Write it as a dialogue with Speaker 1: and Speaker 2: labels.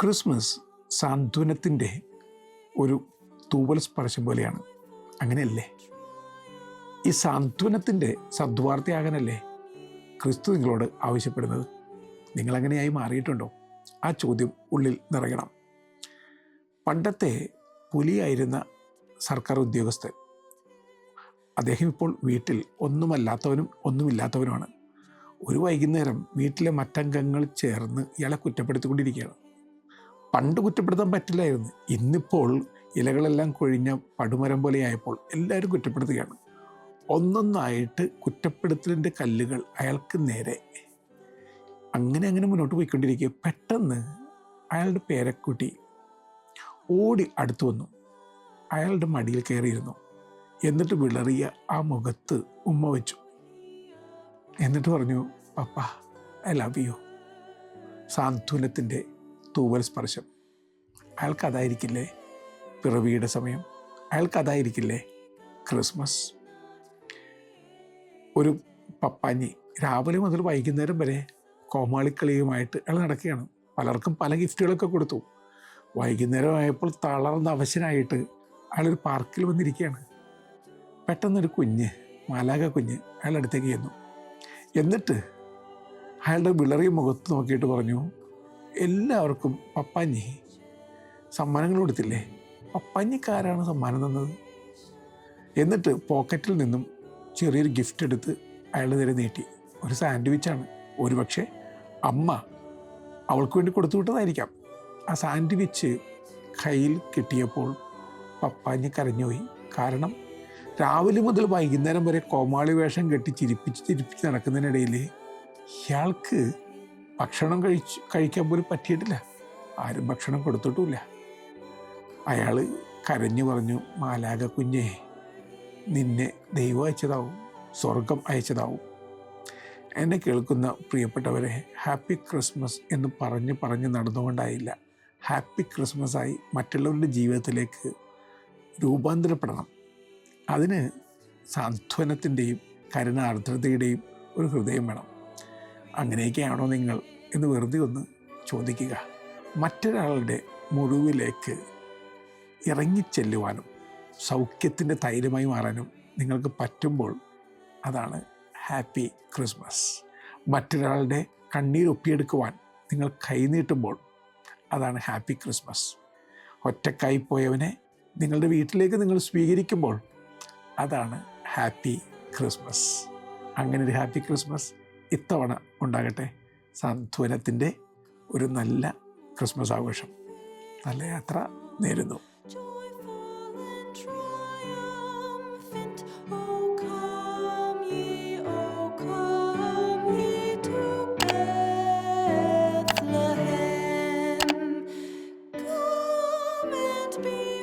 Speaker 1: Christmas സാന്ത്വനത്തിന്റെ ഒരു തൂവൽ സ്പർശം പോലെയാണ്. അങ്ങനെയല്ലേ? ഈ സാന്ത്വനത്തിന്റെ സദ്വാർത്തയാകാനല്ലേ ക്രിസ്തു നിങ്ങളോട് ആവശ്യപ്പെടുന്നത്? നിങ്ങളങ്ങനെയായി മാറിയിട്ടുണ്ടോ? ആ ചോദ്യം ഉള്ളിൽ നിറയണം. പണ്ടത്തെ പുലിയായിരുന്ന സർക്കാർ ഉദ്യോഗസ്ഥൻ അദ്ദേഹം ഇപ്പോൾ വീട്ടിൽ ഒന്നുമല്ലാത്തവനും ഒന്നുമില്ലാത്തവനുമാണ്. ഒരു വൈകുന്നേരം വീട്ടിലെ മറ്റംഗങ്ങൾ ചേർന്ന് ഇയാളെ കുറ്റപ്പെടുത്തിക്കൊണ്ടിരിക്കുകയാണ്. പണ്ട് കുറ്റപ്പെടുത്താൻ പറ്റില്ലായിരുന്നു. ഇന്നിപ്പോൾ ഇലകളെല്ലാം കൊഴിഞ്ഞ പടുമരം പോലെയായപ്പോൾ എല്ലാവരും കുറ്റപ്പെടുത്തുകയാണ്. ഒന്നൊന്നായിട്ട് കുറ്റപ്പെടുത്തലിന്റെ കല്ലുകൾ അയാൾക്ക് നേരെ. അങ്ങനെ അങ്ങനെ മുന്നോട്ട് പോയിക്കൊണ്ടിരിക്കുക. പെട്ടെന്ന് അയാളുടെ പേരക്കുട്ടി ഓടി അടുത്തു വന്നു. അയാളുടെ മടിയിൽ കയറിയിരുന്നു. എന്നിട്ട് വിളറിയ ആ മുഖത്ത് ഉമ്മ വെച്ചു. എന്നിട്ട് പറഞ്ഞു പപ്പ ഐ ലവ് യു സാന്ത്വനത്തിന്റെ തൂവൽ സ്പർശം. അയാൾക്ക് അതായിരിക്കില്ലേ പിറവിയുടെ സമയം? അയാൾക്ക് അതായിരിക്കില്ലേ ക്രിസ്മസ്? ഒരു പപ്പാഞ്ഞി രാവിലെ മുതൽ വൈകുന്നേരം വരെ കോമാളിക്കളിയുമായിട്ട് അയാൾ നടക്കുകയാണ്. പലർക്കും പല ഗിഫ്റ്റുകളൊക്കെ കൊടുത്തു. വൈകുന്നേരമായപ്പോൾ തളർന്ന അവശനായിട്ട് അയാളൊരു പാർക്കിൽ വന്നിരിക്കുകയാണ്. പെട്ടെന്നൊരു കുഞ്ഞ് മാലാക കുഞ്ഞ് അയാളുടെ അടുത്തേക്ക് ചെന്നു. എന്നിട്ട് അയാളുടെ വിളറിയ മുഖത്ത് നോക്കിയിട്ട് പറഞ്ഞു എല്ലാവർക്കും പപ്പാഞ്ഞി. സമ്മാനങ്ങൾ കൊടുത്തില്ലേ? പപ്പാഞ്ഞിക്കാരാണ് സമ്മാനം തന്നത്? എന്നിട്ട് പോക്കറ്റിൽ നിന്നും ചെറിയൊരു ഗിഫ്റ്റ് എടുത്ത് അയാളുടെ നേരെ നീട്ടി. ഒരു സാൻഡ്വിച്ചാണ് ഒരുപക്ഷെ അമ്മ അവൾക്ക് വേണ്ടി കൊടുത്തു വിട്ടതായിരിക്കാം. ആ സാൻഡ്വിച്ച് കയ്യിൽ കിട്ടിയപ്പോൾ പപ്പാഞ്ഞി കരഞ്ഞുപോയി. കാരണം രാവിലെ മുതൽ വൈകുന്നേരം വരെ കോമാളി വേഷം കെട്ടി ചിരിപ്പിച്ച് ചിരിപ്പിച്ച് നടക്കുന്നതിനിടയിൽ ഇയാൾക്ക് ഭക്ഷണം കഴിച്ച് കഴിക്കാൻ പോലും പറ്റിയിട്ടില്ല. ആരും ഭക്ഷണം കൊടുത്തിട്ടുമില്ല. അയാൾ കരഞ്ഞു പറഞ്ഞു മാലാക കുഞ്ഞേ നിന്നെ ദൈവം അയച്ചതാവും സ്വർഗം അയച്ചതാവും. എന്നെ കേൾക്കുന്ന പ്രിയപ്പെട്ടവരെ ഹാപ്പി ക്രിസ്മസ് എന്ന് പറഞ്ഞ് പറഞ്ഞ് നടന്നുകൊണ്ടായില്ല. ഹാപ്പി ക്രിസ്മസ് ആയി മറ്റുള്ളവരുടെ ജീവിതത്തിലേക്ക് രൂപാന്തരപ്പെടണം. അതിന് സാന്ത്വനത്തിന്റെയും കരുണാർദ്രതയുടെയും ഒരു ഹൃദയം വേണം. അങ്ങനെയൊക്കെയാണോ നിങ്ങൾ എന്ന് വെറുതെ ഒന്ന് ചോദിക്കുക. മറ്റൊരാളുടെ മുറിവിലേക്ക് ഇറങ്ങിച്ചെല്ലുവാനും സൗഖ്യത്തിന്റെ തൈലമായി മാറാനും നിങ്ങൾക്ക് പറ്റുമ്പോൾ അതാണ് ഹാപ്പി ക്രിസ്മസ്. മറ്റൊരാളുടെ കണ്ണീരൊപ്പിയെടുക്കുവാൻ നിങ്ങൾ കൈനീട്ടുമ്പോൾ അതാണ് ഹാപ്പി ക്രിസ്മസ്. ഒറ്റക്കായി പോയവനെ നിങ്ങളുടെ വീട്ടിലേക്ക് നിങ്ങൾ സ്വീകരിക്കുമ്പോൾ അതാണ് ഹാപ്പി ക്രിസ്മസ്. അങ്ങനെ ഒരു ഹാപ്പി ക്രിസ്മസ് ഇത്തവണ ഉണ്ടാകട്ടെ സാന്ത്വനത്തിന്റെ ഒരു നല്ല ക്രിസ്മസ് ആഘോഷം. നല്ല യാത്ര നേരുന്നു.
Speaker 2: Be